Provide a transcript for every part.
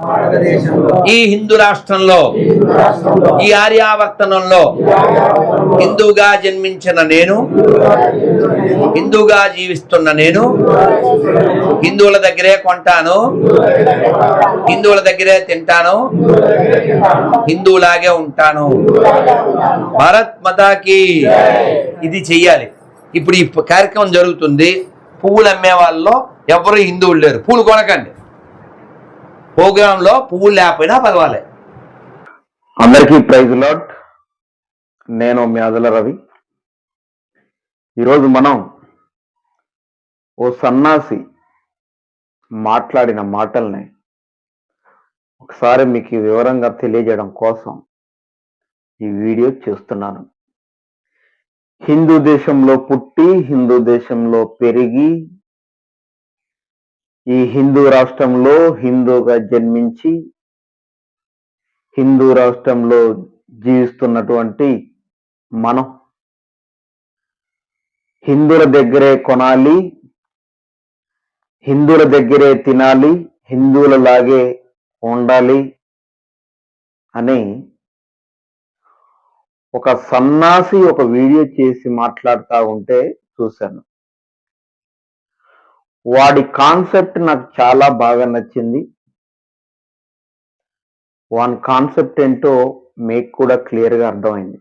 భారతదేశంలో ఈ హిందూ రాష్ట్రంలో ఈ హిందూ రాష్ట్రంలో ఈ ఆర్యావర్తనంలో హిందూగా జన్మించిన నేను హిందూగా జీవిస్తున్న నేను హిందువుల దగ్గరే కొంటాను హిందువుల దగ్గరే తింటాను హిందువులాగే ఉంటాను. భారత్ మతాకి ఇది చెయ్యాలి. ఇప్పుడు ఈ కార్యక్రమం జరుగుతుంది. పువ్వులు అమ్మే వాళ్ళలో ఎవరు హిందువులు లేరు. పూలు కొనకండి. ప్రోగ్రాంలో పువ్వులు లేకపోయినా పర్వాలే. అందరికీ ప్రైజ్ లాట్ నేను మీ రవి. ఈరోజు మనం ఓ సన్నాసి మాట్లాడిన మాటల్ని ఒకసారి మీకు వివరంగా తెలియజేయడం కోసం ఈ వీడియో చేస్తున్నాను. హిందూ దేశంలో పుట్టి హిందూ దేశంలో పెరిగి ఈ హిందూ రాష్ట్రంలో హిందూగా జన్మించి హిందూ రాష్ట్రంలో జీవిస్తున్నటువంటి మనం హిందువుల దగ్గరే కొనాలి హిందువుల దగ్గరే తినాలి హిందువుల లాగే ఉండాలి అని ఒక సన్నాసి ఒక వీడియో చేసి మాట్లాడుతూ ఉంటే చూశాను. వాడి కాన్సెప్ట్ నాకు చాలా బాగా నచ్చింది. వాని కాన్సెప్ట్ ఏంటో మీకు కూడా క్లియర్గా అర్థమైంది.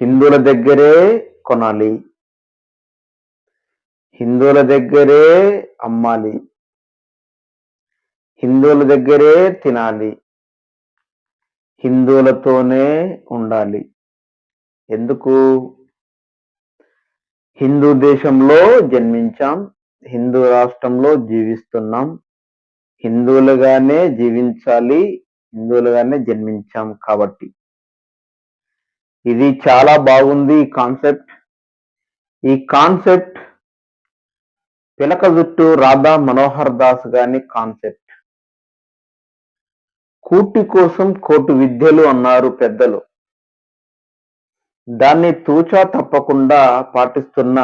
హిందువుల దగ్గరే కొనాలి. హిందువుల దగ్గరే అమ్మాలి. హిందువుల దగ్గరే తినాలి. హిందువులతోనే ఉండాలి. ఎందుకు? హిందూ దేశంలో జన్మించాం హిందూ రాష్ట్రంలో జీవిస్తున్నాం. హిందువులుగానే జీవించాలి హిందువులుగానే జన్మించాం కాబట్టి. ఇది చాలా బాగుంది ఈ కాన్సెప్ట్. ఈ కాన్సెప్ట్ పిలక జుట్టు రాధా మనోహర్ దాస్ గాని కాన్సెప్ట్. కూటి కోసం కోటి విద్యలు అన్నారు పెద్దలు. దాన్ని తూచా తప్పకుండా పాటిస్తున్న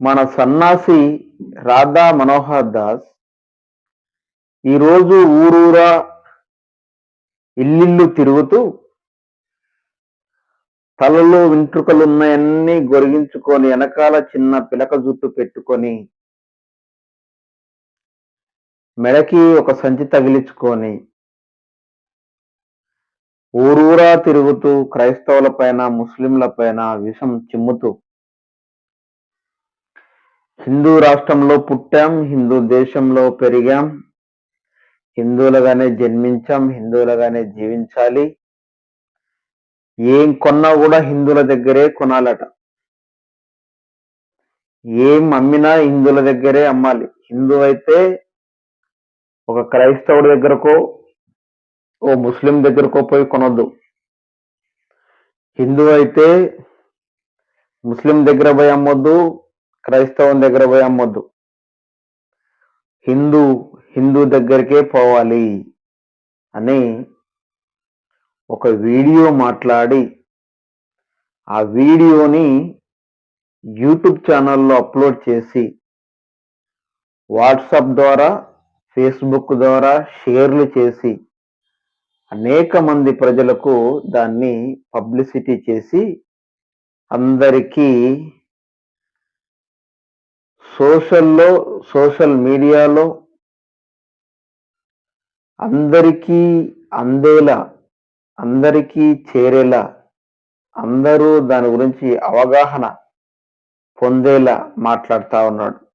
మన సన్నాసి రాధా మనోహర్ దాస్ ఈరోజు ఊరూరా ఇల్లిల్లు తిరుగుతూ తలలో వెంట్రుకలున్నాయన్నీ గొరిగించుకొని వెనకాల చిన్న పిలక జుట్టు పెట్టుకొని మెడకి ఒక సంచి తగిలించుకొని ఊరూరా తిరుగుతూ క్రైస్తవుల పైన ముస్లింల పైన విషం చిమ్ముతూ. హిందూ రాష్ట్రంలో పుట్టాం హిందూ దేశంలో పెరిగాం. హిందువులుగానే జన్మించాం హిందువులుగానే జీవించాలి. ఏం కొన్నా కూడా హిందువుల దగ్గరే కొనాలట. ఏం అమ్మినా హిందువుల దగ్గరే అమ్మాలి. హిందూ అయితే ఒక క్రైస్తవుడి దగ్గరకో ఓ ముస్లిం దగ్గరకో పోయి కొనొద్దు. హిందూ అయితే ముస్లిం దగ్గర పోయి అమ్మొద్దు క్రైస్తవం దగ్గర పోయి అమ్మొద్దు. హిందూ హిందూ దగ్గరికే పోవాలి అని ఒక వీడియో మాట్లాడి ఆ వీడియోని యూట్యూబ్ ఛానల్లో అప్లోడ్ చేసి వాట్సాప్ ద్వారా ఫేస్బుక్ ద్వారా షేర్లు చేసి అనేక మంది ప్రజలకు దాన్ని పబ్లిసిటీ చేసి అందరికీ సోషల్లో సోషల్ మీడియాలో అందరికీ అందేలా అందరికీ చేరేలా అందరూ దాని గురించి అవగాహన పొందేలా మాట్లాడుతూ ఉన్నాడు.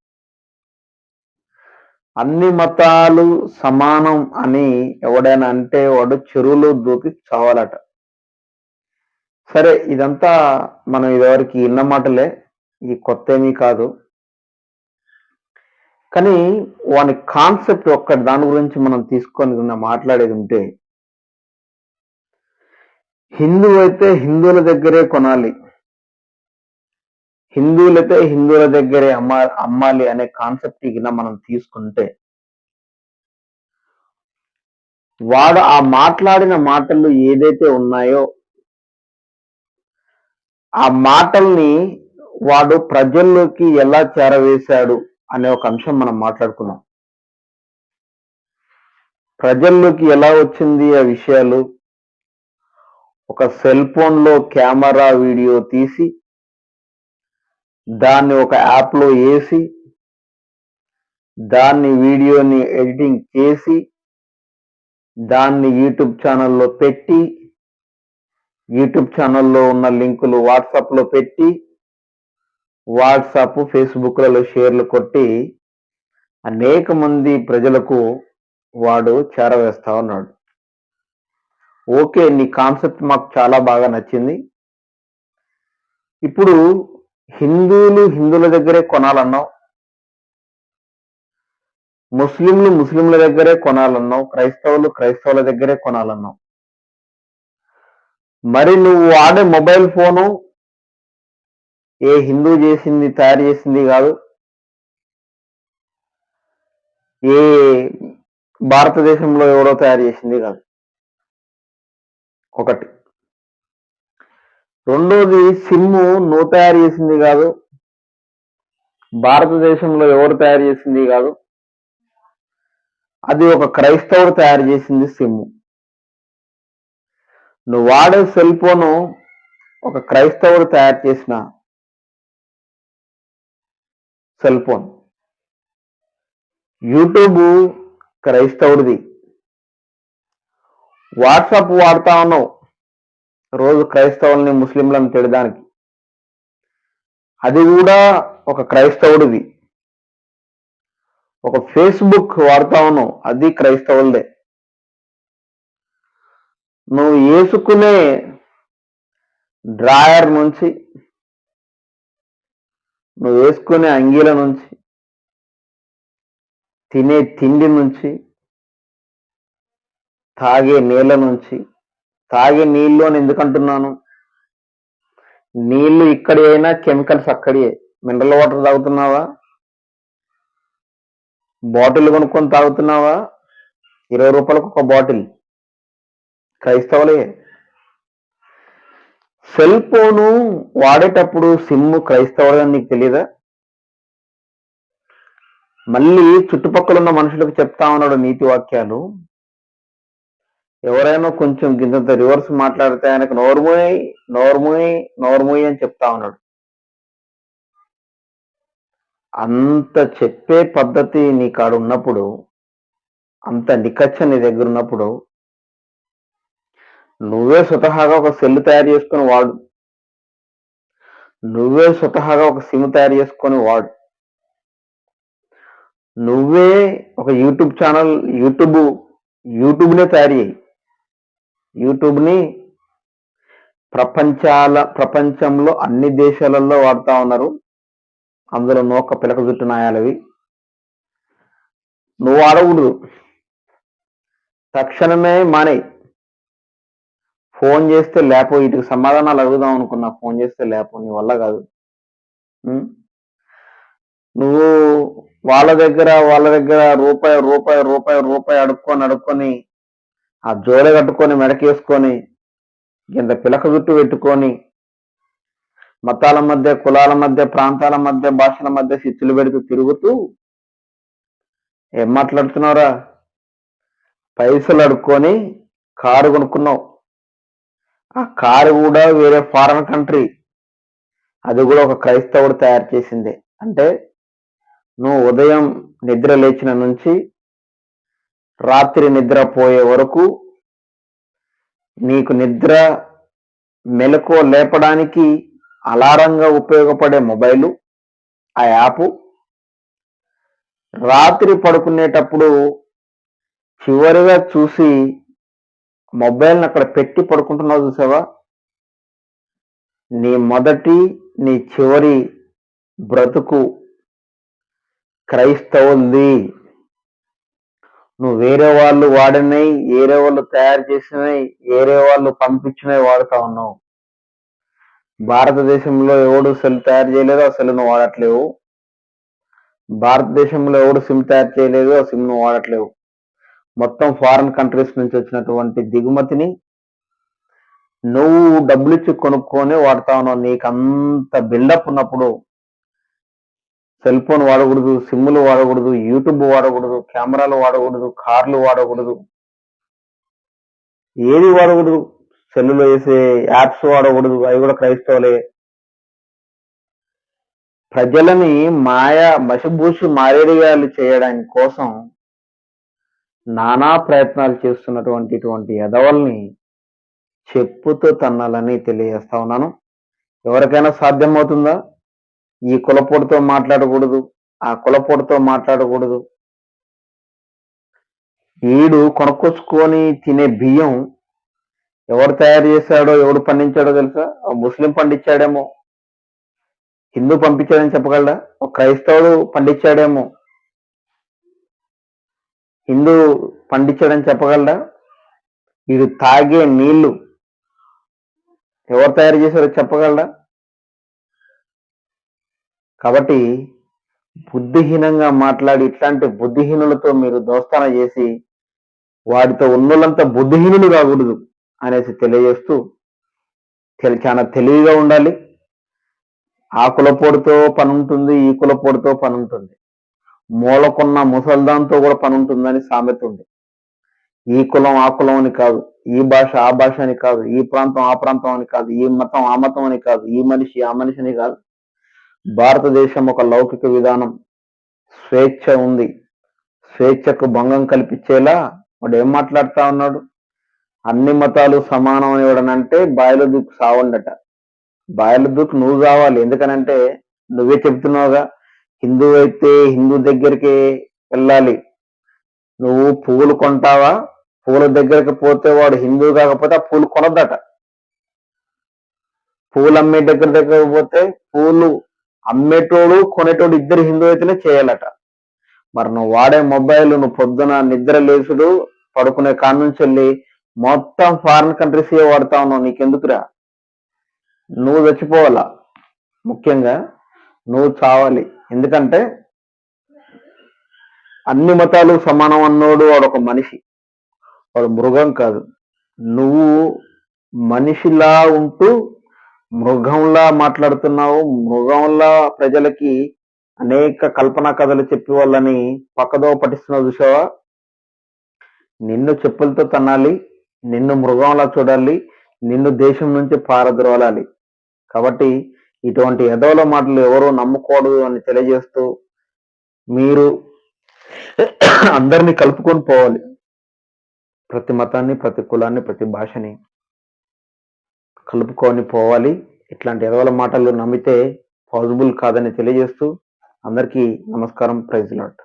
అన్ని మతాలు సమానం అని ఎవడైనా అంటే వాడు చెరువులో దూకి చావాలట. సరే ఇదంతా మనం ఇదివరకు ఇన్న మాటలే ఈ కొత్త ఏమీ కాదు. కానీ వాని కాన్సెప్ట్ ఒక్కటి దాని గురించి మనం తీసుకొని మాట్లాడేది ఉంటే హిందువు అయితే హిందువుల దగ్గరే కొనాలి. హిందువులైతే హిందువుల దగ్గరే అమ్మా అమ్మాలి అనే కాన్సెప్ట్ కింద మనం తీసుకుంటే వాడు ఆ మాట్లాడిన మాటలు ఏదైతే ఉన్నాయో ఆ మాటల్ని వాడు ప్రజల్లోకి ఎలా చేరవేశాడు అనే ఒక అంశం మనం మాట్లాడుకున్నాం ప్రజల్లోకి ఎలా వచ్చింది ఆ విషయాలు? ఒక సెల్ ఫోన్లో కెమెరా వీడియో తీసి దాన్ని ఒక యాప్లో వేసి దాన్ని వీడియోని ఎడిటింగ్ చేసి దాన్ని యూట్యూబ్ ఛానల్లో పెట్టి యూట్యూబ్ ఛానల్లో ఉన్న లింకులు వాట్సాప్లో పెట్టి వాట్సాప్ ఫేస్బుక్లలో షేర్లు కొట్టి అనేక మంది ప్రజలకు వాడు చేరవేస్తా ఉన్నాడు. ఓకే నీ కాన్సెప్ట్ మాకు చాలా బాగా నచ్చింది. ఇప్పుడు హిందువులు హిందువుల దగ్గరే కొనాలన్నావు? ముస్లింలు ముస్లింల దగ్గరే కొనాలన్నావు? క్రైస్తవులు క్రైస్తవుల దగ్గరే కొనాలన్నావు? మరి నువ్వు వాడే మొబైల్ ఫోను ఏ హిందూ చేసింది తయారు చేసింది కాదు? ఏ భారతదేశంలో ఎవరో తయారు చేసింది కాదు? ఒకటి. రెండోది సిమ్ము నువ్వు తయారు చేసింది కాదు. భారతదేశంలో ఎవరు తయారు చేసింది కాదు. అది ఒక క్రైస్తవుడు తయారు చేసింది సిమ్ము. నువ్వు వాడే సెల్ ఫోను ఒక క్రైస్తవుడు తయారు చేసిన సెల్ ఫోన్. యూట్యూబ్ క్రైస్తవుడిది. వాట్సాప్ వాడుతా ఉన్నావు. రోజు క్రైస్తవుల్ని ముస్లింలను తిడడానికి. అది కూడా ఒక క్రైస్తవుడిది. ఒక ఫేస్బుక్ వాడుతా అది క్రైస్తవులదే. నువ్వు వేసుకునే డ్రాయర్ నుంచి నువ్వు వేసుకునే అంగీల నుంచి తినే తిండి నుంచి తాగే నీళ్ళ నుంచి తాగే నీళ్ళు అని ఎందుకు అంటున్నాను నీళ్ళు ఇక్కడి అయినా కెమికల్స్ అక్కడే. మినరల్ వాటర్ తాగుతున్నావా? బాటిల్ కొనుక్కొని తాగుతున్నావా? ఇరవై రూపాయలకు ఒక బాటిల్. క్రైస్తవులే. సెల్ ఫోను వాడేటప్పుడు సిమ్ క్రైస్తవులని నీకు తెలియదా మళ్ళీ చుట్టుపక్కల ఉన్న మనుషులకు చెప్తా ఉన్నాడు నీతి వాక్యాలు. ఎవరైనా కొంచెం గింతంత రివర్స్ మాట్లాడితే ఆయనకు నోర్మోయ్ నోర్మోయ్ నోర్మోయ్ అని చెప్తా ఉన్నాడు. అంత చెప్పే పద్ధతి నీ కాడ ఉన్నప్పుడు అంత నికచ్చ నీ దగ్గర ఉన్నప్పుడు నువ్వే స్వతహాగా ఒక సెల్ తయారు చేసుకుని వాడు. నువ్వే స్వతహాగా ఒక సిమ్ తయారు చేసుకొని వాడు. నువ్వే ఒక యూట్యూబ్ ఛానల్ యూట్యూబ్ యూట్యూబ్నే తయారు చేయి. యూట్యూబ్ని ప్రపంచాల ప్రపంచంలో అన్ని దేశాలలో వాడుతూ ఉన్నారు. అందులో నోక పిలక జుట్టు నాయాలవి నువ్వు ఆడకూడదు తక్షణమే మానే. ఫోన్ చేస్తే లేపో వీటికి సమాధానాలు అడుగుదాం అనుకున్నా ఫోన్ చేస్తే లేపో నీ వల్ల కాదు. నువ్వు వాళ్ళ దగ్గర వాళ్ళ దగ్గర రూపాయి రూపాయి రూపాయి రూపాయి అడుక్కొని అడుక్కొని ఆ జోలె కట్టుకొని మెడకేసుకొని ఇంత పిలక జుట్టు పెట్టుకొని మతాల మధ్య కులాల మధ్య ప్రాంతాల మధ్య భాషల మధ్య చిచ్చులు పెడుతూ తిరుగుతూ ఏం మాట్లాడుతున్నావురా? పైసలు అడుక్కొని కారు కొనుక్కున్నావు. ఆ కారు కూడా వేరే ఫారెన్ కంట్రీ. అది కూడా ఒక క్రైస్తవుడు తయారు చేసింది. అంటే నువ్వు ఉదయం నిద్ర లేచిన నుంచి రాత్రి నిద్ర పోయే వరకు నీకు నిద్ర మెలకువ లేపడానికి అలారంగా ఉపయోగపడే మొబైలు ఆ యాప్. రాత్రి పడుకునేటప్పుడు చివరిగా చూసి మొబైల్ని అక్కడ పెట్టి పడుకుంటున్నావు చూసావా? నీ మొదటి నీ చివరి బ్రతుకు క్రైస్తవుంది నువ్వు వేరే వాళ్ళు వాడినవి వేరే వాళ్ళు తయారు చేసినవి వేరే వాళ్ళు పంపించినవి వాడుతా ఉన్నావు. భారతదేశంలో ఎవడు సెల్ తయారు చేయలేదు ఆ సెల్ నువ్వు వాడట్లేవు. భారతదేశంలో ఎవడు సిమ్ తయారు చేయలేదు ఆ సిమ్ నువ్వు వాడట్లేవు. మొత్తం ఫారిన్ కంట్రీస్ నుంచి వచ్చినటువంటి దిగుమతిని నువ్వు డబ్బులు ఇచ్చి కొనుక్కొని వాడతా ఉన్నావు. నీకు అంత బిల్డప్ ఉన్నప్పుడు సెల్ ఫోన్ వాడకూడదు సిమ్లు వాడకూడదు యూట్యూబ్ వాడకూడదు కెమెరాలు వాడకూడదు కార్లు వాడకూడదు. ఏది వాడకూడదు? సెల్లులో వేసే యాప్స్ వాడకూడదు అవి కూడా క్రైస్తవులే. ప్రజలని మాయా మసిబూసి మారేడిగాలు చేయడానికి కోసం నానా ప్రయత్నాలు చేస్తున్నటువంటి ఇటువంటి ఎదవల్ని చెప్పుతో తన్నాలని తెలియజేస్తా ఉన్నాను. ఎవరికైనా సాధ్యమవుతుందా? ఈ కులపోటుతో మాట్లాడకూడదు ఆ కులపోటుతో మాట్లాడకూడదు. వీడు కొనుక్కొచ్చుకొని తినే బియ్యం ఎవరు తయారు చేశాడో ఎవడు పండించాడో తెలుసా? ఆ ముస్లిం పండించాడేమో. హిందూ పంపించాడని చెప్పగలరా ఒక క్రైస్తవుడు పండించాడేమో. హిందూ పండించాడని చెప్పగలరా వీడు తాగే నీళ్ళు ఎవరు తయారు చేశారో చెప్పగలరా కాబట్టి బుద్ధిహీనంగా మాట్లాడి ఇట్లాంటి బుద్ధిహీనులతో మీరు దోస్తాన చేసి వాడితో ఉన్నోళ్ళంతా బుద్ధిహీనులు కాకూడదు అనేసి తెలియజేస్తూ తెలి- చాలా తెలివిగా ఉండాలి. ఆ కులపోడుతో పని ఉంటుంది ఈ కులపోడుతో పని ఉంటుంది మూలకున్న ముసల్దాంతో కూడా పని ఉంటుందని సామెత ఉంది. ఈ కులం ఆ కులం అని కాదు ఈ భాష ఆ భాష అని కాదు ఈ ప్రాంతం ఆ ప్రాంతం అని కాదు ఈ మతం ఆ మతం అని కాదు ఈ మనిషి ఆ మనిషి అని కాదు. భారతదేశం ఒక లౌకిక విధానం. స్వేచ్ఛ ఉంది. స్వేచ్ఛకు భంగం కల్పించేలా వాడు ఏం మాట్లాడుతా ఉన్నాడు? అన్ని మతాలు సమానం అని ఎవడనంటే బాయిల దూకు సావండట. బాయిల దూకు నువ్వు కావాలి. ఎందుకనంటే నువ్వే చెప్తున్నావుగా హిందూ అయితే హిందూ దగ్గరికి వెళ్ళాలి. నువ్వు పువ్వులు కొంటావా? పూల దగ్గరికి పోతే వాడు హిందూ కాకపోతే ఆ పూలు కొనద్దట. పూలు అమ్మే దగ్గర దగ్గర పోతే పూలు అమ్మేటోడు కొనేటోడు ఇద్దరు హిందూ అయితేనే చేయాలట. మరి నువ్వు వాడే మొబైల్ నువ్వు పొద్దున నిద్ర లేచుడు పడుకునే కాడ నుంచి వెళ్ళి మొత్తం ఫారిన్ కంట్రీస్ ఏ వాడుతా ఉన్నావు నీకెందుకురా? నువ్వు చచ్చిపోవాలా? ముఖ్యంగా నువ్వు చావాలి. ఎందుకంటే అన్ని మతాలు సమానం అన్నోడు వాడు ఒక మనిషి. వాడు మృగం కాదు. నువ్వు మనిషిలా ఉంటూ మృగంలా మాట్లాడుతున్నావు మృగంలా ప్రజలకి అనేక కల్పనా కథలు చెప్పి వాళ్ళని పక్కదో పట్టిస్తున్నావు చూసావా? నిన్ను చెప్పులతో తనాలి నిన్ను మృగంలా చూడాలి నిన్ను దేశం నుంచి పారద్రోలాలి. కాబట్టి ఇటువంటి ఎదవల మాటలు ఎవరు నమ్మకూడదు అని తెలియజేస్తూ మీరు అందరినీ కలుపుకొని పోవాలి. ప్రతి మతాన్ని ప్రతి కులాన్ని ప్రతి భాషని. కలుపుకొని పోవాలి. ఇట్లాంటి ఎదవల మాటలు నమ్మితే పాసిబుల్ కాదని తెలియజేస్తూ అందరికీ నమస్కారం. Praise lot